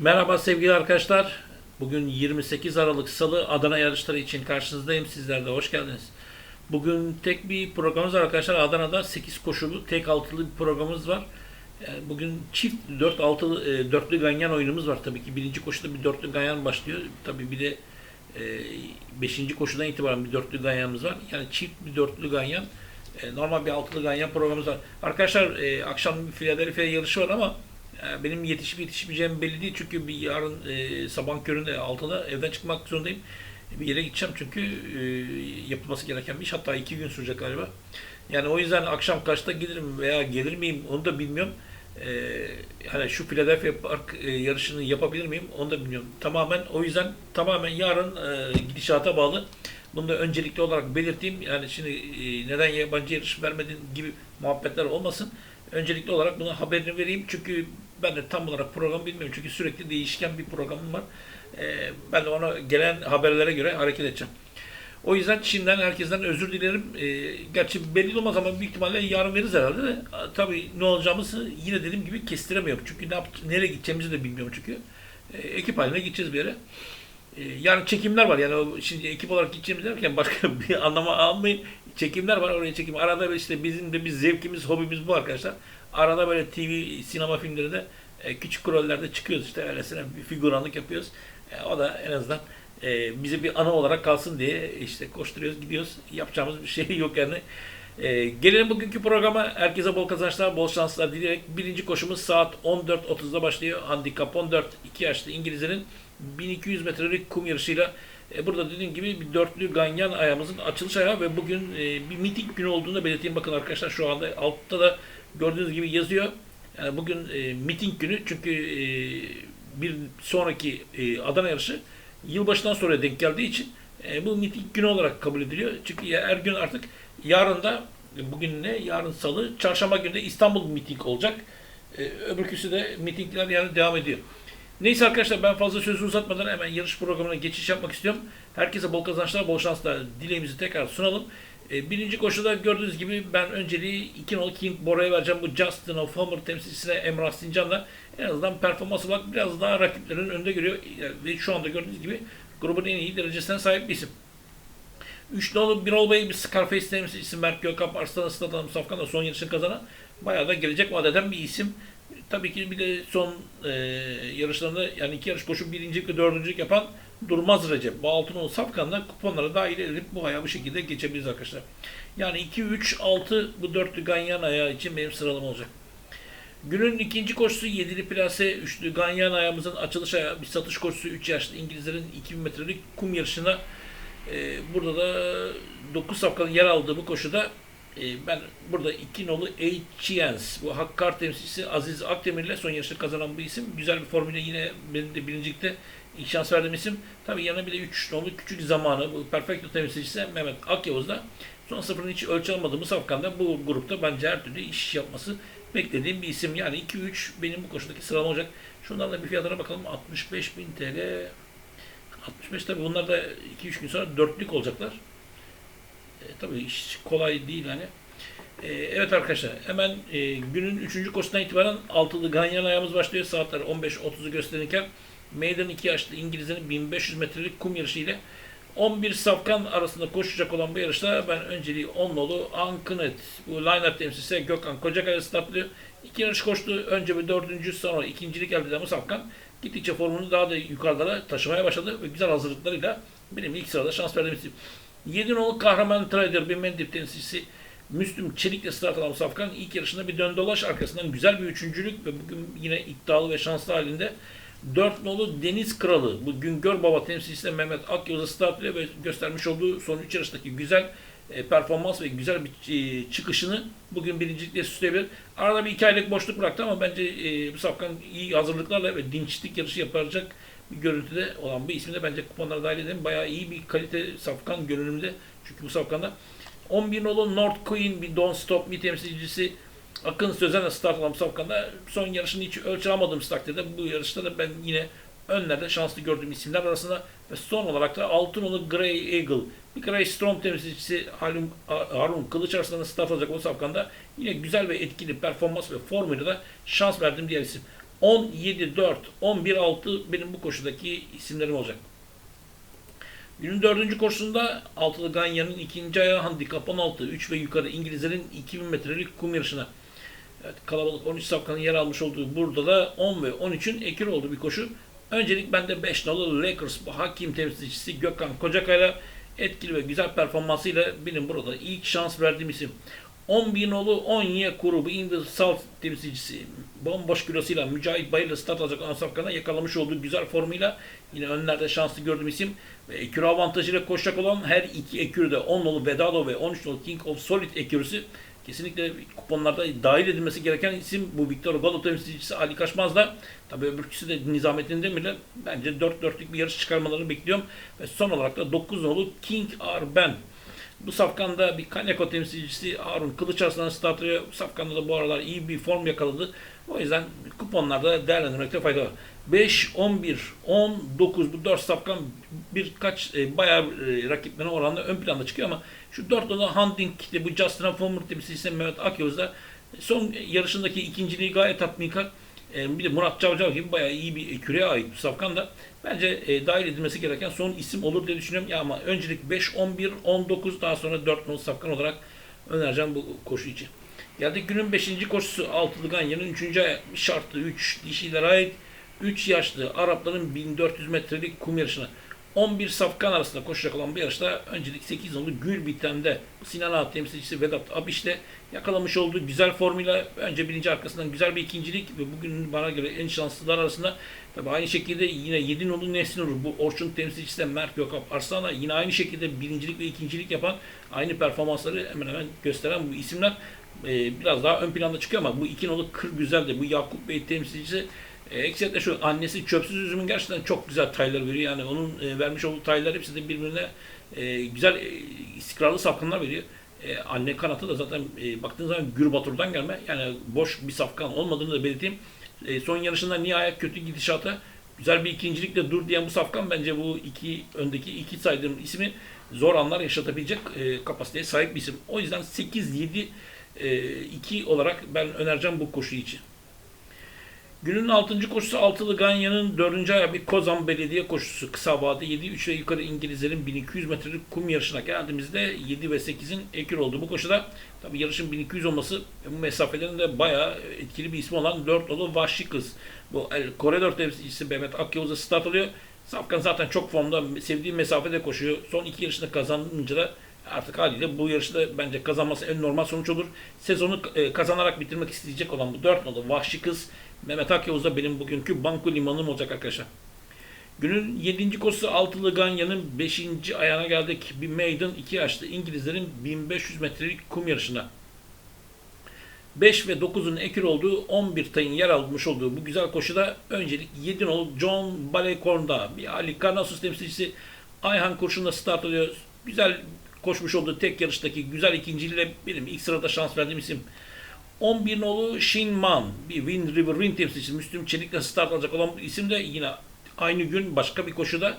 Merhaba sevgili arkadaşlar. Bugün 28 Aralık Salı Adana yarışları için karşınızdayım. Sizler de hoş geldiniz. Bugün tek bir programımız var arkadaşlar. Adana'da 8 koşulu tek altılı bir programımız var. Yani bugün çift 4 altılı e, dörtlü ganyan oyunumuz var tabii ki. Birinci koşuda bir dörtlü ganyan başlıyor. Tabii bir de 5. koşudan itibaren bir dörtlü ganyanımız var. Yani çift bir dörtlü ganyan. E, normal bir altılı ganyan programımız var. Arkadaşlar e, akşam Philadelphia yarışı var ama e, benim yetişip yetişmeyeceğim belli değil çünkü bir yarın e, sabah köründe 6'da evden çıkmak zorundayım. Bir yere gideceğim çünkü e, yapılması gereken bir iş. Hatta iki gün sürecek galiba. Yani o yüzden akşam kaçta gelirim veya gelir miyim onu da bilmiyorum. E, hani şu Philadelphia Park e, yarışını yapabilir miyim onu da bilmiyorum. Tamamen o yüzden tamamen yarın e, gidişata bağlı. Bunu da öncelikli olarak belirteyim. Yani şimdi e, neden yabancı yarış vermedin gibi muhabbetler olmasın. Öncelikli olarak buna haberini vereyim. Çünkü ben de tam olarak programı bilmiyorum. Çünkü sürekli değişken bir programım var. Ee, ben de ona gelen haberlere göre hareket edeceğim. O yüzden şimdiden herkesten özür dilerim. Ee, gerçi belli olmaz ama büyük ihtimalle yarın veririz herhalde de. Tabii ne olacağımızı yine dediğim gibi kestiremiyorum. Çünkü ne yap nereye gideceğimizi de bilmiyorum çünkü. Ee, ekip haline gideceğiz bir yere. Ee, yarın çekimler var. Yani şimdi ekip olarak gideceğimiz derken başka bir anlama almayın. Çekimler var oraya çekim. Arada işte bizim de bir zevkimiz, hobimiz bu arkadaşlar. Arada böyle TV, sinema filmlerinde e, küçük rollerde çıkıyoruz işte öylesine bir figüranlık yapıyoruz. E, o da en azından e, bize bir ana olarak kalsın diye işte koşturuyoruz, gidiyoruz. Yapacağımız bir şey yok yani. E, gelelim bugünkü programa. Herkese bol kazançlar, bol şanslar dileyerek birinci koşumuz saat 14.30'da başlıyor. Handikap 14, 2 yaşlı İngilizlerin 1200 metrelik kum yarışıyla e, burada dediğim gibi bir dörtlü ganyan ayağımızın açılış ayağı ve bugün e, bir miting günü olduğunu belirteyim. Bakın arkadaşlar şu anda altta da gördüğünüz gibi yazıyor. Yani bugün e, miting günü çünkü e, bir sonraki e, Adana yarışı yılbaşından sonra denk geldiği için e, bu miting günü olarak kabul ediliyor. Çünkü her gün artık yarın da bugün ne? Yarın salı, çarşamba günü de İstanbul miting olacak. E, öbürküsü de mitingler yani devam ediyor. Neyse arkadaşlar ben fazla sözü uzatmadan hemen yarış programına geçiş yapmak istiyorum. Herkese bol kazançlar, bol şanslar dileğimizi tekrar sunalım. E, birinci koşuda gördüğünüz gibi ben önceliği 2 nolu King Bora'ya vereceğim. Bu Justin of Homer temsilcisine Emrah Sincan'la en azından performansı bak biraz daha rakiplerin önünde görüyor. Ve şu anda gördüğünüz gibi grubun en iyi derecesine sahip bir isim. 3 nolu Birol Bey bir Scarface temsilcisi Mert Gökhan Arslan Stadan Safkan'da son yarışını kazanan bayağı da gelecek vadeden bir isim. Tabii ki bir de son e, yarışlarında yani iki yarış koşup birincilik ve dördüncülük yapan Durmaz Recep. Bu Altınoğlu Safkan'da kuponlara dahil edilip bu ayağı bu şekilde geçebiliriz arkadaşlar. Yani 2, 3, 6 bu dörtlü ganyan ayağı için benim sıralama olacak. Günün ikinci koşusu 7'li plase üçlü ganyan ayağımızın açılış ayağı bir satış koşusu 3 yaşlı İngilizlerin 2000 metrelik kum yarışına e, burada da 9 safkanın yer aldığı bu koşuda e, ben burada iki nolu H.Chance bu Hakkar temsilcisi Aziz Akdemir ile son yarışı kazanan bu isim. Güzel bir formüle yine benim de birincilikte ilk şans verdiğim isim. Tabii yanına bir de 3 nolu küçük zamanı bu Perfecto temsilcisi Mehmet Akyavuz da son sıfırını hiç ölçü almadığımız Afgan'da bu grupta bence her türlü iş yapması beklediğim bir isim. Yani 2-3 benim bu koşudaki sıralama olacak. Şundan da bir fiyatlara bakalım. 65.000 TL 65 tabii bunlar da 2-3 gün sonra dörtlük olacaklar. E, tabii iş kolay değil hani. E, evet arkadaşlar hemen e, günün 3. koşusundan itibaren altılı ganyan ayağımız başlıyor. Saatler 15.30'u gösterirken meydan 2 yaşlı İngilizlerin 1500 metrelik kum yarışı ile 11 safkan arasında koşacak olan bu yarışta ben önceliği 10 nolu Ankinet bu line-up temsilcisi Gökhan Kocakaya startlıyor. İki yarış koştu. Önce bir dördüncü sonra ikincilik elde eden bu safkan gittikçe formunu daha da yukarılara taşımaya başladı ve güzel hazırlıklarıyla benim ilk sırada şans verdiğim isim. 7 nolu kahraman trader bir mendip temsilcisi Müslüm Çelik'le start alan Safkan ilk yarışında bir dön dolaş arkasından güzel bir üçüncülük ve bugün yine iddialı ve şanslı halinde 4 nolu Deniz Kralı bu Güngör Baba temsilcisi Mehmet Akyol'a start ile göstermiş olduğu son 3 yarıştaki güzel e, performans ve güzel bir e, çıkışını bugün birincilikle süsleyebilir. Arada bir iki aylık boşluk bıraktı ama bence e, bu Safkan iyi hazırlıklarla ve dinçlik yarışı yapacak bir görüntüde olan bir ismi de bence kuponlara dahil edelim. Bayağı iyi bir kalite Safkan görünümde. Çünkü bu Safkan'da 11 nolu North Queen bir Don't Stop Me temsilcisi Akın Sözen'le start alan bu Safkan'da son yarışını hiç ölçü almadığım takdirde bu yarışta da ben yine önlerde şanslı gördüğüm isimler arasında ve son olarak da Altınolu Grey Eagle bir Grey Storm temsilcisi Harun, Harun Kılıç arasında start alacak o safkanda yine güzel ve etkili performans ve formuyla da şans verdiğim diğer isim. 17-4, 11-6 benim bu koşudaki isimlerim olacak. Günün dördüncü koşusunda altılı Ganya'nın ikinci ayağı handikap 16, 3 ve yukarı İngilizlerin 2000 metrelik kum yarışına. Evet, kalabalık 13 safkanın yer almış olduğu burada da 10 ve 13'ün ekür olduğu bir koşu. Öncelik bende 5 nolu Lakers bu hakim temsilcisi Gökhan Kocakay'la etkili ve güzel performansıyla benim burada ilk şans verdiğim isim. 11 nolu Onye grubu In the South temsilcisi bomboş kilosuyla Mücahit Bayır'la start alacak olan safkana yakalamış olduğu güzel formuyla yine önlerde şanslı gördüğüm isim ekür avantajıyla koşacak olan her iki ekürü de 10 nolu Vedado ve 13 nolu King of Solid ekürüsü. Kesinlikle kuponlarda dahil edilmesi gereken isim bu Victor Galo temsilcisi Ali Kaçmaz da. Tabi öbürküsü de Nizamettin Demir'le bence 4-4'lük bir yarış çıkarmalarını bekliyorum. Ve son olarak da 9 nolu King Arben bu safkanda bir Kanyako temsilcisi Harun Kılıçarslan startıyor. Bu safkanda da bu aralar iyi bir form yakaladı. O yüzden kuponlarda değerlendirmekte fayda var. 5, 11, 19 bu 4 safkan birkaç e, bayağı e, rakiplerine oranla ön planda çıkıyor ama şu 4 da Hunting işte bu Justin Former temsilcisi Mehmet Akyavuz da son yarışındaki ikinciliği gayet tatminkar. E, bir de Murat Cavcav gibi bayağı iyi bir küreye ait bu safkan da bence e, dahil edilmesi gereken son isim olur diye düşünüyorum. Ya ama öncelik 5, 11, 19 daha sonra 4 numaralı safkan olarak önereceğim bu koşu için. Geldik günün 5. koşusu Altılı Ganyan'ın 3. ayağı şartlı 3 dişilere ait 3 yaşlı Arapların 1400 metrelik kum yarışına 11 safkan arasında koşacak olan bu yarışta öncelik 8 nolu Gül Biten'de Sinan Ağa temsilcisi Vedat Abiş'te yakalamış olduğu güzel formuyla önce birinci arkasından güzel bir ikincilik ve bugün bana göre en şanslılar arasında tabi aynı şekilde yine 7 nolu Nesin Nur bu Orçun temsilcisi de Mert Gökap Arslan'a yine aynı şekilde birincilik ve ikincilik yapan aynı performansları hemen hemen gösteren bu isimler. E, biraz daha ön planda çıkıyor ama bu iki nolu Kır Güzel de bu Yakup Bey temsilcisi e, şu annesi çöpsüz üzümün gerçekten çok güzel taylar veriyor. Yani onun e, vermiş olduğu taylar hepsi de birbirine e, güzel e, istikrarlı safkanlar veriyor. E, anne kanatı da zaten e, baktığınız zaman Gürbatur'dan gelme. Yani boş bir safkan olmadığını da belirteyim. E, son yarışında nihayet kötü gidişata güzel bir ikincilikle dur diyen bu safkan bence bu iki öndeki iki saydığım ismi zor anlar yaşatabilecek e, kapasiteye sahip bir isim. O yüzden 8-7 e, 2 olarak ben önereceğim bu koşu için. Günün 6. koşusu Altılı Ganya'nın 4. ayağı Kozan Belediye koşusu. Kısa vade 7, 3 ve yukarı İngilizlerin 1200 metrelik kum yarışına geldiğimizde 7 ve 8'in ekür oldu. Bu koşuda tabi yarışın 1200 olması bu mesafelerin de bayağı etkili bir ismi olan 4 dolu Vahşi Kız. Bu El Koridor temsilcisi Mehmet Akyavuz'a start alıyor. Safkan zaten çok formda sevdiği mesafede koşuyor. Son iki yarışında kazanınca da artık haliyle bu yarışta bence kazanması en normal sonuç olur. Sezonu e, kazanarak bitirmek isteyecek olan bu 4 nolu Vahşi Kız Mehmet Akyavuz da benim bugünkü banko limanım olacak arkadaşlar. Günün 7. koşusu Altılı Ganya'nın 5. ayağına geldik. Bir maiden 2 yaşlı İngilizlerin 1500 metrelik kum yarışına. 5 ve 9'un ekür olduğu 11 tayın yer almış olduğu bu güzel koşuda öncelik 7 nolu John Balekorn'da bir Ali Karnasus temsilcisi Ayhan Kurşun'la start alıyor. Güzel koşmuş olduğu tek yarıştaki güzel ikinciliğiyle benim ilk sırada şans verdiğim isim 11 nolu Shin Man, bir Wind River Wind temsilcisi Müslüm Çelik'le start alacak olan isim de yine aynı gün başka bir koşuda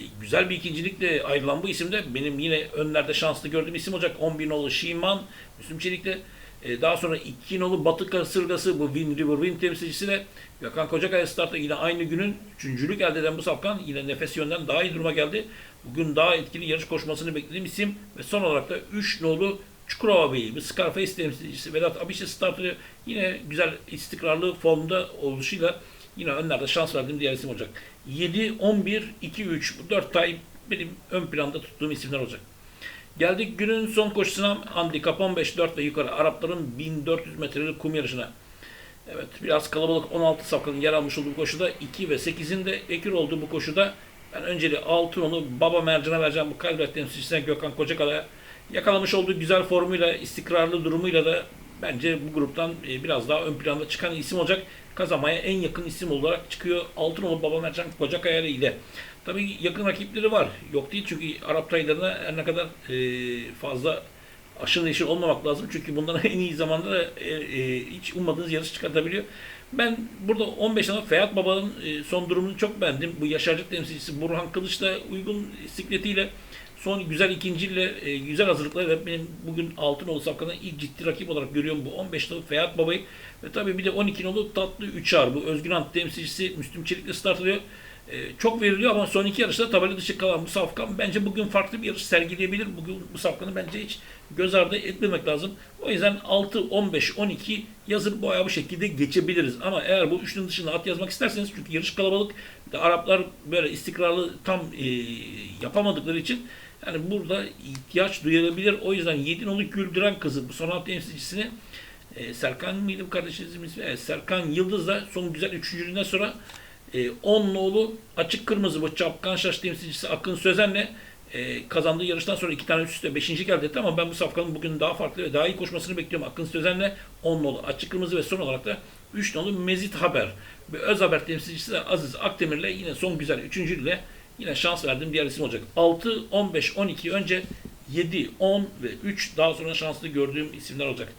e, güzel bir ikincilikle ayrılan bu isim de benim yine önlerde şanslı gördüğüm isim olacak. 11 nolu Shin Man, Müslüm Çelik'le e, daha sonra 2 nolu Batı Kasırgası bu Wind River Wind temsilcisi de Gökhan Kocakaya startta yine aynı günün üçüncülük elde eden bu safkan yine nefes yönden daha iyi duruma geldi. Bugün daha etkili yarış koşmasını beklediğim isim ve son olarak da 3 nolu Çukurova Bey, bir Scarface temsilcisi Vedat Abişi startı yine güzel istikrarlı formda oluşuyla yine önlerde şans verdiğim diğer isim olacak. 7, 11, 2, 3 bu 4 tay benim ön planda tuttuğum isimler olacak. Geldik günün son koşusuna handikap 15 4 ve yukarı Arapların 1400 metrelik kum yarışına. Evet biraz kalabalık 16 safkanın yer almış olduğu koşuda 2 ve 8'in de ekür olduğu bu koşuda ben önceli 6 onu Baba Mercan'a vereceğim bu kalbet temsilcisine Gökhan Kocakaya yakalamış olduğu güzel formuyla, istikrarlı durumuyla da bence bu gruptan e, biraz daha ön planda çıkan isim olacak. Kazamaya en yakın isim olarak çıkıyor Altınoğlu Baba Mercan Kocakaya ile. Tabii yakın rakipleri var. Yok değil çünkü Arap taylarına her ne kadar e, fazla aşırı neşir olmamak lazım. Çünkü bunların en iyi zamanda da e, hiç ummadığınız yarış çıkartabiliyor. Ben burada 15 tane Feyat Baba'nın son durumunu çok beğendim. Bu yaşarcık temsilcisi Burhan Kılıç'la uygun bisikletiyle Son güzel ikinciyle e, güzel hazırlıklarla benim bugün altın nolu safkanın ilk ciddi rakip olarak görüyorum bu 15 nolu Ferhat Baba'yı ve tabii bir de 12 nolu tatlı 3 ağır bu Özgün Ant temsilcisi Müslüm Çelik'le start alıyor. E, çok veriliyor ama son iki yarışta tabela dışı kalan bu safkan bence bugün farklı bir yarış sergileyebilir. Bugün bu safkanı bence hiç göz ardı etmemek lazım. O yüzden 6, 15, 12 yazıp bu bu şekilde geçebiliriz. Ama eğer bu üçünün dışında at yazmak isterseniz çünkü yarış kalabalık Araplar böyle istikrarlı tam e, yapamadıkları için yani burada ihtiyaç duyulabilir. O yüzden 7 nolu güldüren kızı bu son hafta temsilcisini e, Serkan mıydı bu kardeşinizin ismi? Evet, Serkan Yıldız'la son güzel üçüncülüğünden sonra e, 10 nolu açık kırmızı bu Çapkan Şaş temsilcisi Akın Sözen'le e, kazandığı yarıştan sonra iki tane üst üste beşinci geldi etti ama ben bu safkanın bugün daha farklı ve daha iyi koşmasını bekliyorum. Akın Sözen'le 10 nolu açık kırmızı ve son olarak da 3 nolu Mezit Haber. Ve Öz Haber temsilcisi de Aziz Akdemir'le yine son güzel üçüncüyle yine şans verdiğim diğer isim olacak. 6, 15, 12 önce 7, 10 ve 3 daha sonra şanslı gördüğüm isimler olacak.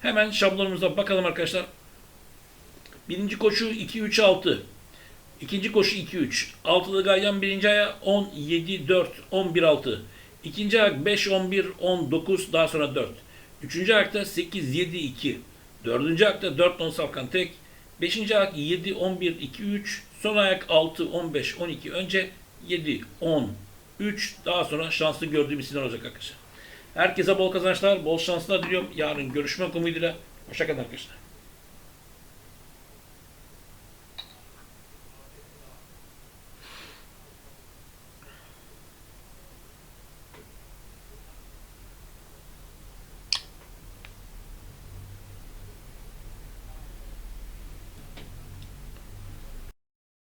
Hemen şablonumuza bakalım arkadaşlar. Birinci koşu 2-3-6. İkinci koşu 2-3. Altılı Ganyan birinci aya 10-7-4, 11-6. İkinci ayak 5-11, 19, daha sonra 4. Üçüncü ayakta 8-7-2. Dördüncü ayakta 4 non safkan tek. Beşinci ayak 7-11-2-3. Son ayak 6-15-12. Önce 7-10, 3. Daha sonra şanslı gördüğüm isimler olacak arkadaşlar. Herkese bol kazançlar, bol şanslar diliyorum. Yarın görüşmek umuduyla. Hoşçakalın arkadaşlar.